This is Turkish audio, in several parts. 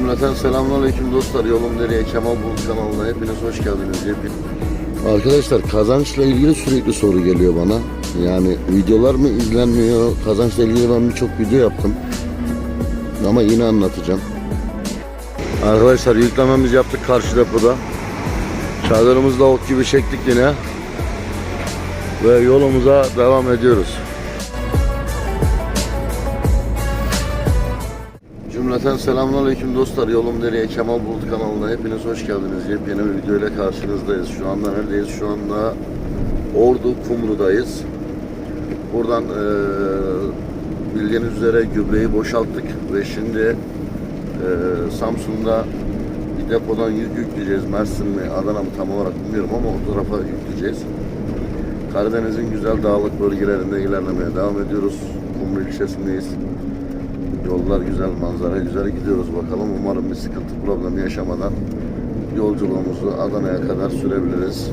Cümleten selamünaleyküm dostlar. Yolum nereye? Kemal Bulut kanalına hepiniz hoş geldiniz. Hepin. Arkadaşlar kazançla ilgili sürekli soru geliyor bana. Yani videolar mı izlenmiyor? Kazançla ilgili ben birçok video yaptım. Ama yine anlatacağım. Arkadaşlar yüklememizi yaptık karşı depoda. Çadırımızı da ok gibi çektik yine. Ve yolumuza devam ediyoruz. Cümleten selamünaleyküm dostlar. Yolum nereye? Kemal Bulut kanalına hepiniz hoş geldiniz. Yepyeni bir video ile karşınızdayız. Şu anda neredeyiz? Şu anda Ordu Kumru'dayız. Buradan eee bildiğiniz üzere gübreyi boşalttık ve şimdi eee, Samsun'da bir depodan yük yükleyeceğiz. Mersin mi, Adana mı tam olarak bilmiyorum ama o tarafa yükleyeceğiz. Karadeniz'in güzel dağlık bölgelerinde ilerlemeye devam ediyoruz. Kumru ilçesindeyiz. Yollar güzel, manzara güzel gidiyoruz bakalım. Umarım bir sıkıntı problemi yaşamadan yolculuğumuzu Adana'ya kadar sürebiliriz.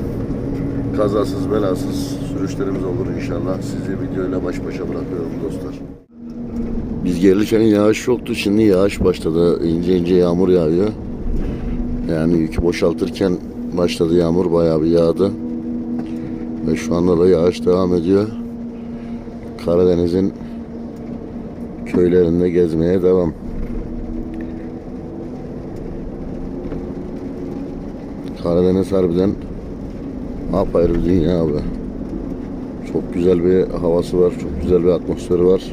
Kazasız belasız sürüşlerimiz olur inşallah. Sizi videoyla baş başa bırakıyorum dostlar. Biz gelirken yağış yoktu. Şimdi yağış başladı. İnce ince yağmur yağıyor. Yani yükü boşaltırken başladı yağmur bayağı bir yağdı. Ve şu anda da yağış devam ediyor. Karadeniz'in köylerinde gezmeye devam. Karadeniz harbiden apayrı bir dünya abi. Çok güzel bir havası var, çok güzel bir atmosferi var.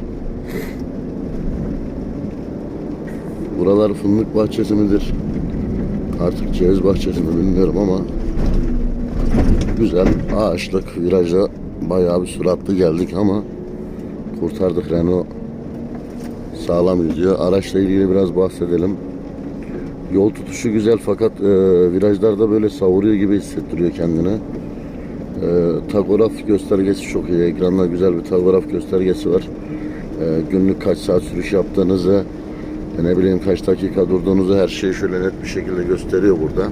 Buralar fındık bahçesi midir? Artık ceviz bahçesi mi bilmiyorum ama güzel ağaçlık virajda bayağı bir süratli geldik ama kurtardık Renault sağlam gidiyor. Araçla ilgili biraz bahsedelim. Yol tutuşu güzel fakat e, virajlarda böyle savuruyor gibi hissettiriyor kendini. E, tagograf göstergesi çok iyi. Ekranda güzel bir tagograf göstergesi var. E, günlük kaç saat sürüş yaptığınızı, e, ne bileyim kaç dakika durduğunuzu her şeyi şöyle net bir şekilde gösteriyor burada.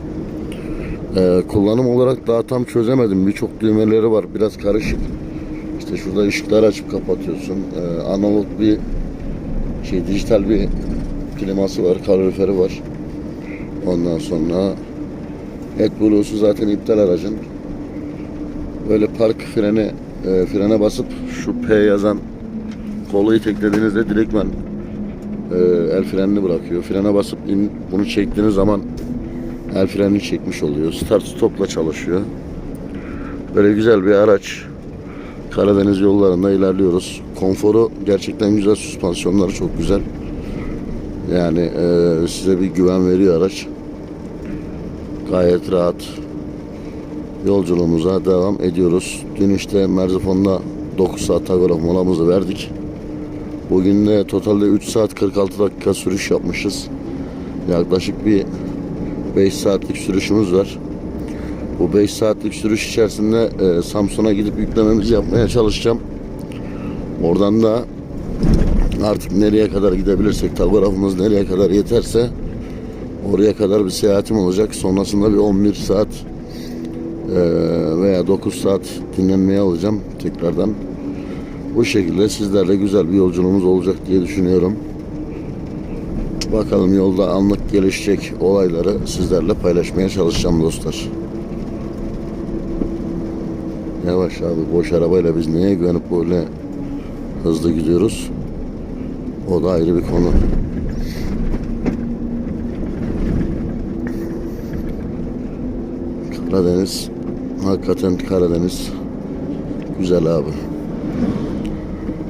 E, kullanım olarak daha tam çözemedim. Birçok düğmeleri var. Biraz karışık. İşte şurada ışıkları açıp kapatıyorsun. E, analog bir şey dijital bir kliması var, kaloriferi var. Ondan sonra AdBlue'su zaten iptal aracın. Böyle park freni e, frene basıp şu P yazan kolu iteklediğinizde direktmen e, el frenini bırakıyor. Frene basıp in, bunu çektiğiniz zaman el frenini çekmiş oluyor. Start stopla çalışıyor. Böyle güzel bir araç. Karadeniz yollarında ilerliyoruz. Konforu gerçekten güzel, süspansiyonları çok güzel. Yani e, size bir güven veriyor araç. Gayet rahat. Yolculuğumuza devam ediyoruz. Dün işte Merzifon'da 9 saat tagograf molamızı verdik. Bugün de totalde 3 saat 46 dakika sürüş yapmışız. Yaklaşık bir 5 saatlik sürüşümüz var. Bu 5 saatlik sürüş içerisinde e, Samsun'a gidip yüklememizi yapmaya çalışacağım. Oradan da artık nereye kadar gidebilirsek, tagografımız nereye kadar yeterse oraya kadar bir seyahatim olacak. Sonrasında bir 11 saat e, veya 9 saat dinlenmeye alacağım tekrardan. Bu şekilde sizlerle güzel bir yolculuğumuz olacak diye düşünüyorum. Bakalım yolda anlık gelişecek olayları sizlerle paylaşmaya çalışacağım dostlar. Yavaş abi boş arabayla biz neye güvenip böyle hızlı gidiyoruz? O da ayrı bir konu. Karadeniz hakikaten Karadeniz güzel abi.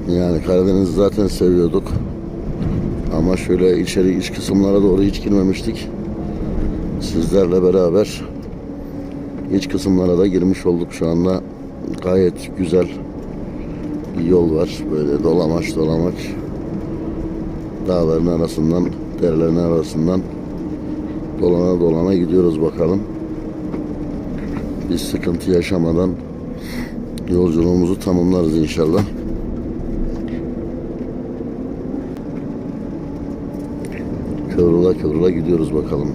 Yani Karadeniz zaten seviyorduk. Ama şöyle içeri iç kısımlara doğru hiç girmemiştik. Sizlerle beraber iç kısımlara da girmiş olduk şu anda. Gayet güzel bir yol var. Böyle dolamaç dolamaç. Dağların arasından, derelerin arasından dolana dolana gidiyoruz bakalım. Bir sıkıntı yaşamadan yolculuğumuzu tamamlarız inşallah. Kıvrıla kıvrıla gidiyoruz bakalım.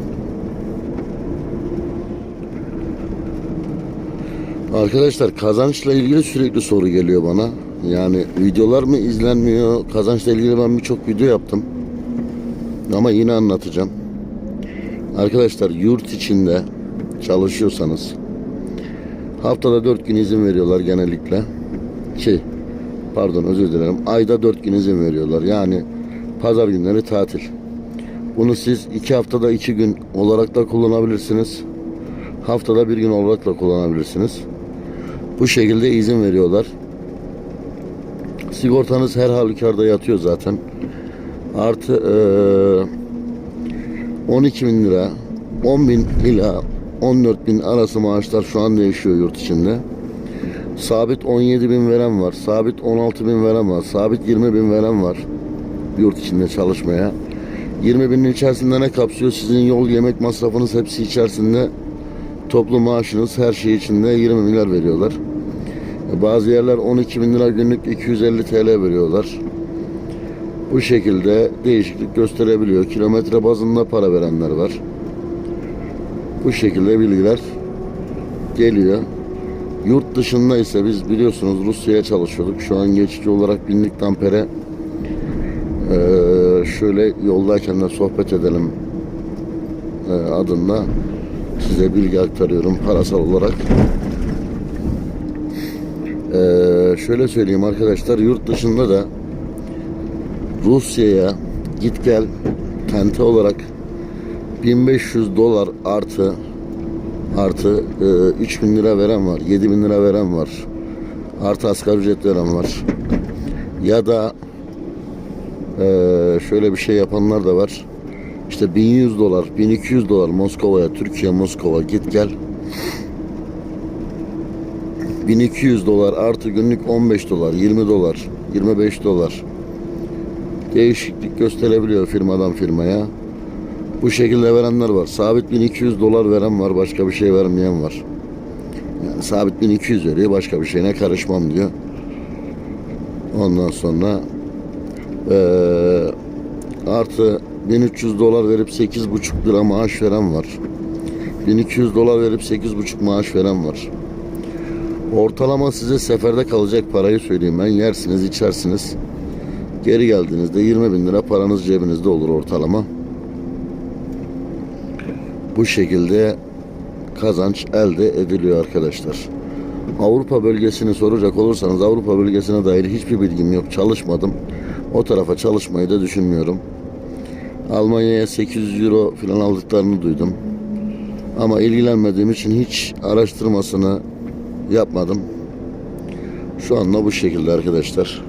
Arkadaşlar kazançla ilgili sürekli soru geliyor bana. Yani videolar mı izlenmiyor? Kazançla ilgili ben birçok video yaptım. Ama yine anlatacağım. Arkadaşlar yurt içinde çalışıyorsanız haftada 4 gün izin veriyorlar genellikle. Şey pardon özür dilerim. Ayda 4 gün izin veriyorlar. Yani pazar günleri tatil. Bunu siz 2 haftada 2 gün olarak da kullanabilirsiniz. Haftada bir gün olarak da kullanabilirsiniz. Bu şekilde izin veriyorlar. Sigortanız her halükarda yatıyor zaten. Artı eee 12 bin lira 10 bin ila 14 bin arası maaşlar şu an değişiyor yurt içinde. Sabit 17 bin veren var. Sabit 16 bin veren var. Sabit 20 bin veren var. Yurt içinde çalışmaya. 20 binin içerisinde ne kapsıyor? Sizin yol yemek masrafınız hepsi içerisinde. Toplu maaşınız her şey içinde 20 milyar veriyorlar. Bazı yerler 12 bin lira günlük 250 TL veriyorlar. Bu şekilde değişiklik gösterebiliyor. Kilometre bazında para verenler var. Bu şekilde bilgiler geliyor. Yurt dışında ise biz biliyorsunuz Rusya'ya çalışıyorduk. Şu an geçici olarak binlik tampere eee, şöyle yoldayken de sohbet edelim eee, adında size bilgi aktarıyorum parasal olarak. Eee, şöyle söyleyeyim arkadaşlar yurt dışında da Rusya'ya git gel kente olarak 1500 dolar artı artı e, 3000 lira veren var, 7000 lira veren var. Artı asgari ücret veren var. Ya da e, şöyle bir şey yapanlar da var. İşte 1100 dolar, 1200 dolar Moskova'ya, Türkiye Moskova git gel. 1200 dolar artı günlük 15 dolar, 20 dolar, 25 dolar değişiklik gösterebiliyor firmadan firmaya. Bu şekilde verenler var. Sabit 1200 dolar veren var, başka bir şey vermeyen var. Yani sabit 1200 veriyor, başka bir şeyine karışmam diyor. Ondan sonra eee, artı 1300 dolar verip 8,5 lira maaş veren var. 1200 dolar verip 8,5 maaş veren var. Ortalama size seferde kalacak parayı söyleyeyim ben. Yersiniz, içersiniz. Geri geldiğinizde 20 bin lira paranız cebinizde olur ortalama. Bu şekilde kazanç elde ediliyor arkadaşlar. Avrupa bölgesini soracak olursanız Avrupa bölgesine dair hiçbir bilgim yok. Çalışmadım. O tarafa çalışmayı da düşünmüyorum. Almanya'ya 800 euro falan aldıklarını duydum. Ama ilgilenmediğim için hiç araştırmasını yapmadım. Şu anda bu şekilde arkadaşlar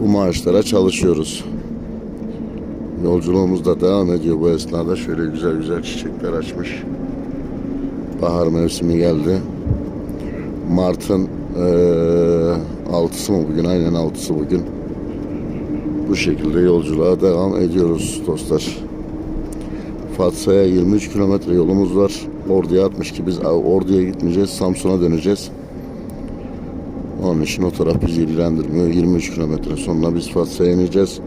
bu maaşlara çalışıyoruz. Yolculuğumuz da devam ediyor bu esnada. Şöyle güzel güzel çiçekler açmış. Bahar mevsimi geldi. Mart'ın altısı mı bugün? Aynen altısı bugün. Bu şekilde yolculuğa devam ediyoruz dostlar. Fatsa'ya 23 kilometre yolumuz var. Ordu'ya 62. Biz Ordu'ya gitmeyeceğiz. Samsun'a döneceğiz. Onun için o taraf bizi ilgilendirmiyor. 23 kilometre sonra biz Fatsa'ya ineceğiz.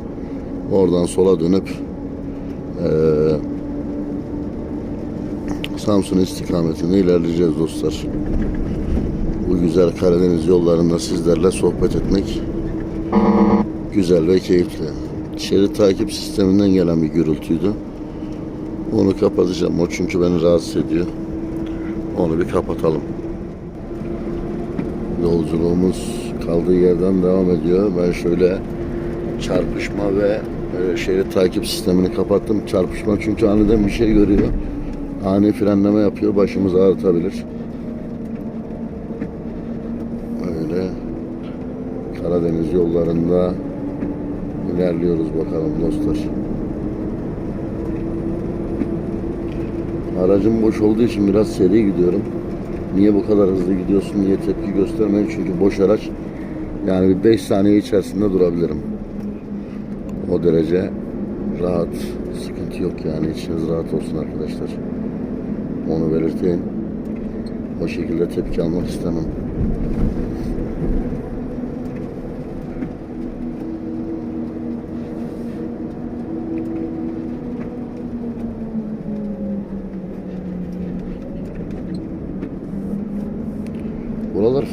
Oradan sola dönüp eee Samsun istikametinde ilerleyeceğiz dostlar. Bu güzel Karadeniz yollarında sizlerle sohbet etmek güzel ve keyifli. Şerit takip sisteminden gelen bir gürültüydü. Onu kapatacağım. O çünkü beni rahatsız ediyor. Onu bir kapatalım. Yolculuğumuz kaldığı yerden devam ediyor. Ben şöyle çarpışma ve e, şerit takip sistemini kapattım. Çarpışma çünkü aniden bir şey görüyor. Ani frenleme yapıyor. Başımızı ağrıtabilir. Öyle Karadeniz yollarında ilerliyoruz bakalım dostlar. Aracım boş olduğu için biraz seri gidiyorum. Niye bu kadar hızlı gidiyorsun diye tepki göstermeyin. Çünkü boş araç yani bir 5 saniye içerisinde durabilirim. O derece rahat. Sıkıntı yok yani. içiniz rahat olsun arkadaşlar. Onu belirteyim. O şekilde tepki almak istemem. Buralar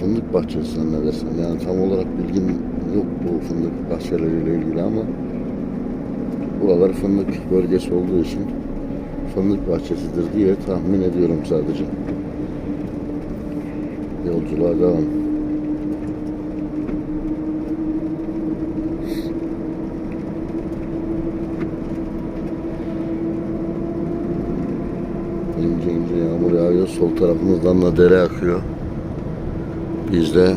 fındık bahçesi zannedersem. Yani tam olarak bilgim yok bu fındık bahçeleriyle ilgili ama buralar fındık bölgesi olduğu için fındık bahçesidir diye tahmin ediyorum sadece. Yolculuğa devam. İnce ince yağmur yağıyor. Sol tarafımızdan da dere akıyor. Biz de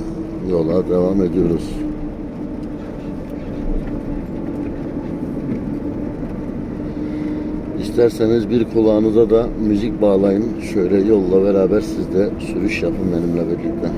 yola devam ediyoruz. İsterseniz bir kulağınıza da müzik bağlayın. Şöyle yolla beraber siz de sürüş yapın benimle birlikte.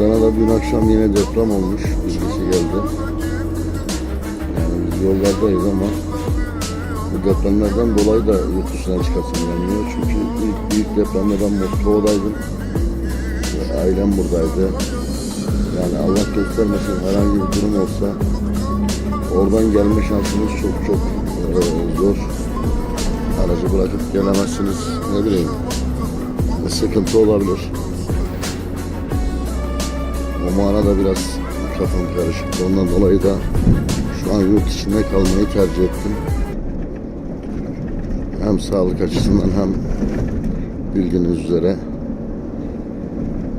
Adana'da dün akşam yine deprem olmuş. Bilgisi geldi. Yani biz yollardayız ama bu depremlerden dolayı da yurt dışına çıkasım gelmiyor. Çünkü ilk büyük depremde ben Moskova'daydım. Ailem buradaydı. Yani Allah göstermesin herhangi bir durum olsa oradan gelme şansınız çok çok e, zor. Aracı bırakıp gelemezsiniz. Ne bileyim. Sıkıntı olabilir. O manada biraz kafam karışık. Ondan dolayı da şu an yurt içinde kalmayı tercih ettim. Hem sağlık açısından hem bildiğiniz üzere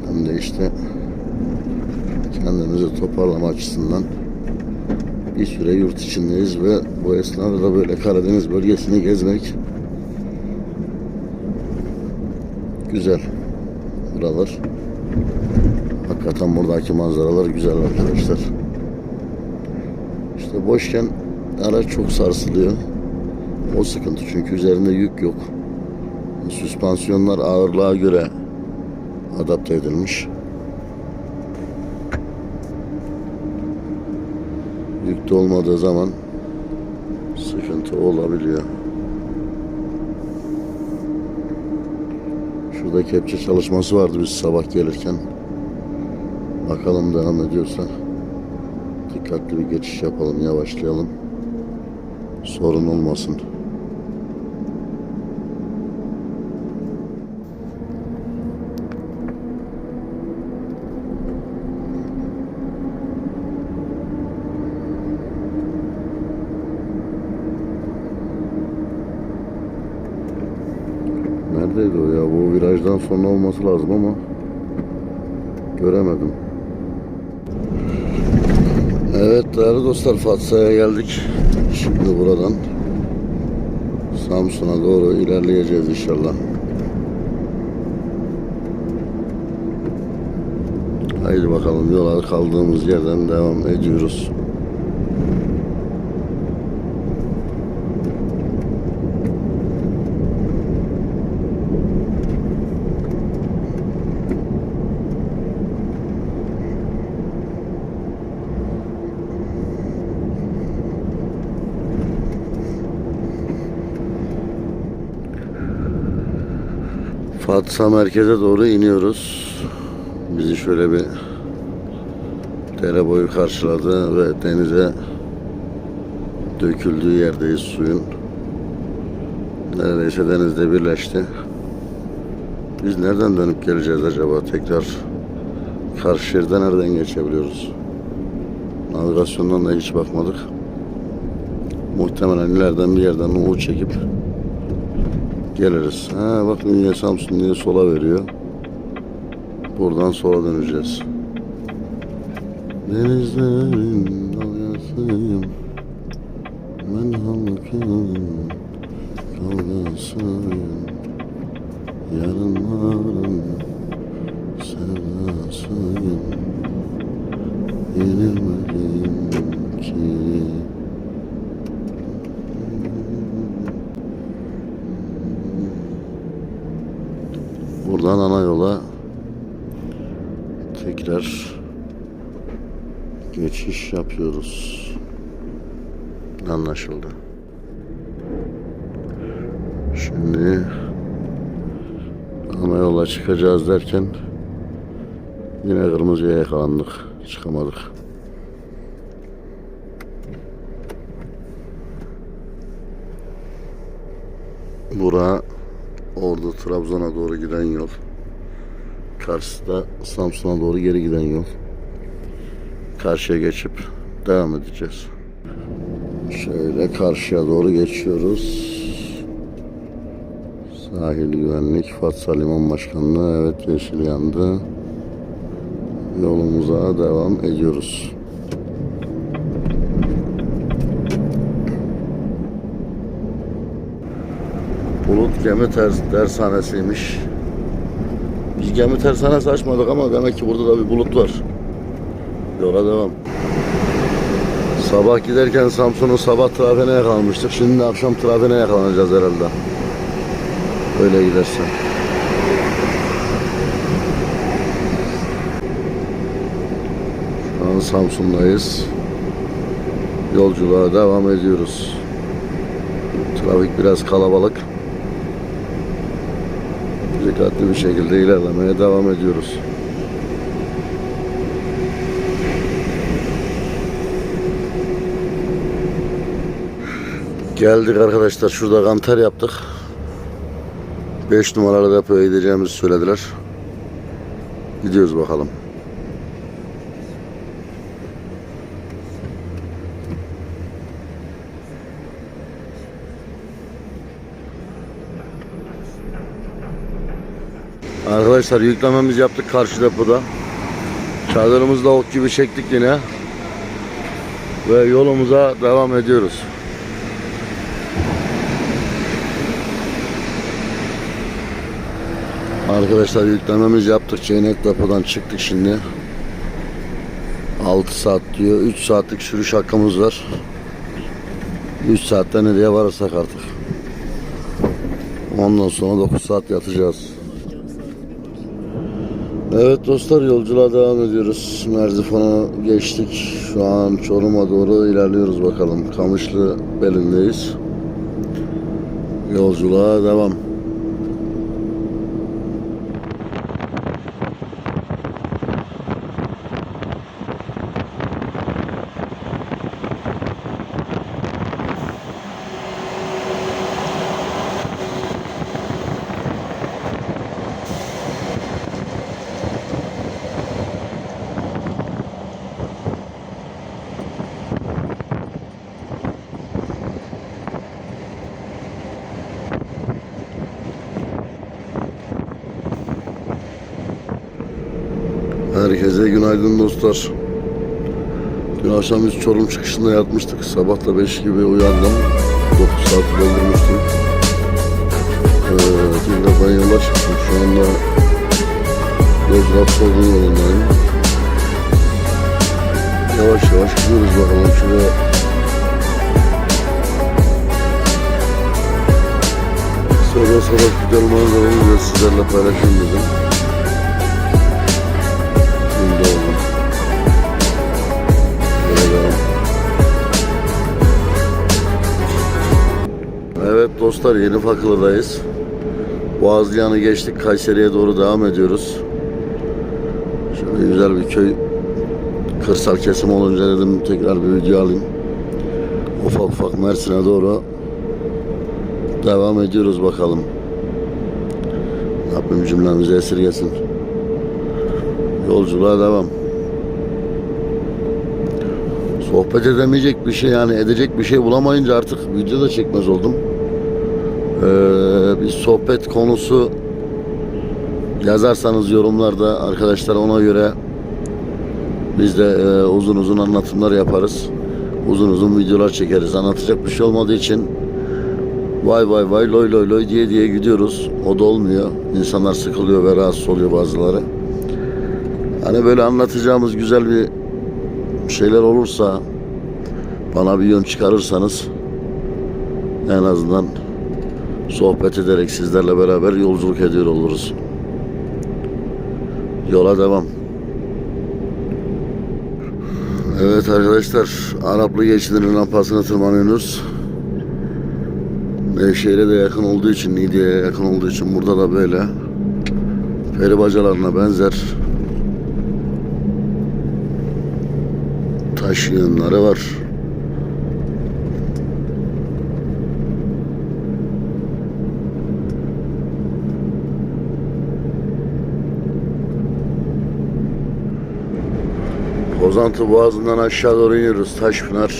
hem de işte kendimizi toparlama açısından bir süre yurt içindeyiz ve bu esnada da böyle Karadeniz bölgesini gezmek güzel. buralar. Hakikaten buradaki manzaralar güzel arkadaşlar. İşte boşken araç çok sarsılıyor. O sıkıntı çünkü üzerinde yük yok. Süspansiyonlar ağırlığa göre adapte edilmiş. Yükte olmadığı zaman sıkıntı olabiliyor. Şurada kepçe çalışması vardı biz sabah gelirken. Bakalım devam ediyorsa dikkatli bir geçiş yapalım, yavaşlayalım. Sorun olmasın. Neredeydi o ya? Bu virajdan sonra olması lazım ama göremedim. Evet değerli dostlar Fatsa'ya geldik. Şimdi buradan Samsun'a doğru ilerleyeceğiz inşallah. Haydi bakalım yola kaldığımız yerden devam ediyoruz. Fatsa merkeze doğru iniyoruz. Bizi şöyle bir dere boyu karşıladı ve denize döküldüğü yerdeyiz suyun. Neredeyse denizde birleşti. Biz nereden dönüp geleceğiz acaba tekrar? Karşı şeride nereden geçebiliyoruz? Navigasyondan da hiç bakmadık. Muhtemelen ileriden bir yerden U çekip geliriz. Ha bak niye Samsun niye sola veriyor. Buradan sola döneceğiz. Denizlerin dalgasıyım. Ben halkın kavgasıyım. Yarınların sevdasıyım. Yenilmedim ki. Buradan ana yola tekrar geçiş yapıyoruz. Anlaşıldı. Şimdi ana yola çıkacağız derken yine kırmızıya yakalandık. Çıkamadık. Bura Ordu Trabzon'a doğru giden yol. Karşıda Samsun'a doğru geri giden yol. Karşıya geçip devam edeceğiz. Şöyle karşıya doğru geçiyoruz. Sahil güvenlik, Fatsa Liman Başkanlığı, evet yeşil yandı. Yolumuza devam ediyoruz. Bulut Gemi Ters Dershanesi'ymiş. Biz gemi tersanesi açmadık ama demek ki burada da bir bulut var. Yola devam. Sabah giderken Samsun'un sabah trafiğine yakalanmıştık. Şimdi de akşam trafiğine yakalanacağız herhalde. Öyle giderse. Şu an Samsun'dayız. Yolculuğa devam ediyoruz. Trafik biraz kalabalık. Dikkatli bir şekilde ilerlemeye devam ediyoruz. Geldik arkadaşlar. Şurada kanter yaptık. 5 numaralı depoya gideceğimizi söylediler. Gidiyoruz bakalım. Arkadaşlar yüklememizi yaptık karşı depoda. Çadırımızı da ok gibi çektik yine. Ve yolumuza devam ediyoruz. Arkadaşlar yüklememizi yaptık. Çeynek depodan çıktık şimdi. 6 saat diyor. 3 saatlik sürüş hakkımız var. 3 saatte nereye varırsak artık. Ondan sonra 9 saat yatacağız. Evet dostlar yolculuğa devam ediyoruz. Merzifon'a geçtik. Şu an Çorum'a doğru ilerliyoruz bakalım. Kamışlı belindeyiz. Yolculuğa devam. Herkese günaydın dostlar. Dün akşam biz Çorum çıkışında yatmıştık. Sabah da 5 gibi uyandım. 9 saat doldurmuştum. Ee, tekrardan yola çıktım. Şu anda Yozgat Sorgun yolundayım. Yavaş yavaş gidiyoruz bakalım şuraya. Sabah sabah güzel manzaralı ve sizlerle paylaşayım dedim. Dostlar Yeni Fakılı'dayız. Boğazlıyan'ı geçtik. Kayseri'ye doğru devam ediyoruz. Şöyle güzel bir köy kırsal kesim olunca dedim tekrar bir video alayım. Ufak ufak Mersin'e doğru devam ediyoruz bakalım. Rabbim cümlemizi esirgesin. Yolculuğa devam. Sohbet edemeyecek bir şey yani edecek bir şey bulamayınca artık video da çekmez oldum. Ee, bir sohbet konusu yazarsanız yorumlarda arkadaşlar ona göre biz de e, uzun uzun anlatımlar yaparız. Uzun uzun videolar çekeriz. Anlatacak bir şey olmadığı için vay vay vay loy loy loy diye diye gidiyoruz. O da olmuyor. İnsanlar sıkılıyor ve rahatsız oluyor bazıları. Hani böyle anlatacağımız güzel bir şeyler olursa bana bir yön çıkarırsanız en azından sohbet ederek sizlerle beraber yolculuk ediyor oluruz. Yola devam. Evet arkadaşlar Araplı geçidinin rampasına tırmanıyoruz. Nevşehir'e de yakın olduğu için, Niğde'ye yakın olduğu için burada da böyle peri bacalarına benzer taş yığınları var. Pozantı Boğazı'ndan aşağı doğru iniyoruz. Taşpınar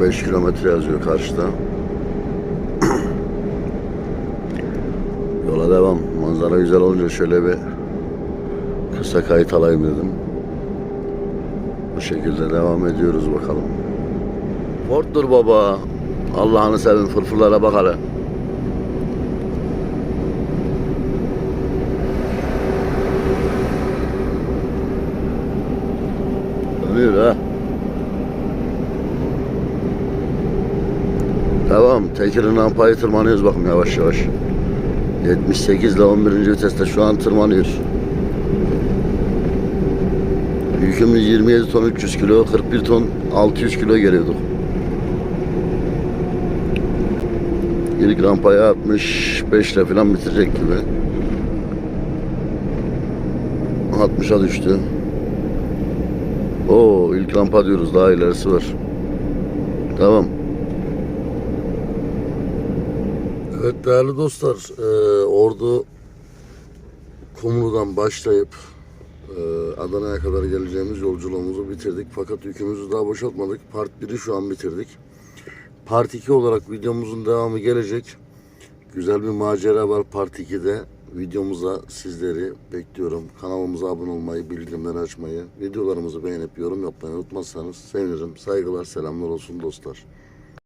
5 kilometre yazıyor karşıda. Yola devam. Manzara güzel olunca şöyle bir kısa kayıt alayım dedim. Bu şekilde devam ediyoruz bakalım. Ford'dur baba. Allah'ını sevin fırfırlara bak. Dönüyor ha. Devam. Tekirin rampayı tırmanıyoruz bakın yavaş yavaş. 78 ile 11. viteste şu an tırmanıyor. Yükümüz 27 ton 300 kilo, 41 ton 600 kilo geliyorduk. İlk rampaya 65 ile falan bitirecek gibi. 60'a düştü. Oo ilk rampa diyoruz daha ilerisi var. Tamam. Değerli dostlar, e, Ordu Kumru'dan başlayıp e, Adana'ya kadar geleceğimiz yolculuğumuzu bitirdik. Fakat yükümüzü daha boşaltmadık. Part 1'i şu an bitirdik. Part 2 olarak videomuzun devamı gelecek. Güzel bir macera var Part 2'de. Videomuza sizleri bekliyorum. Kanalımıza abone olmayı, bildirimleri açmayı, videolarımızı beğenip yorum yapmayı unutmazsanız sevinirim. Saygılar, selamlar olsun dostlar.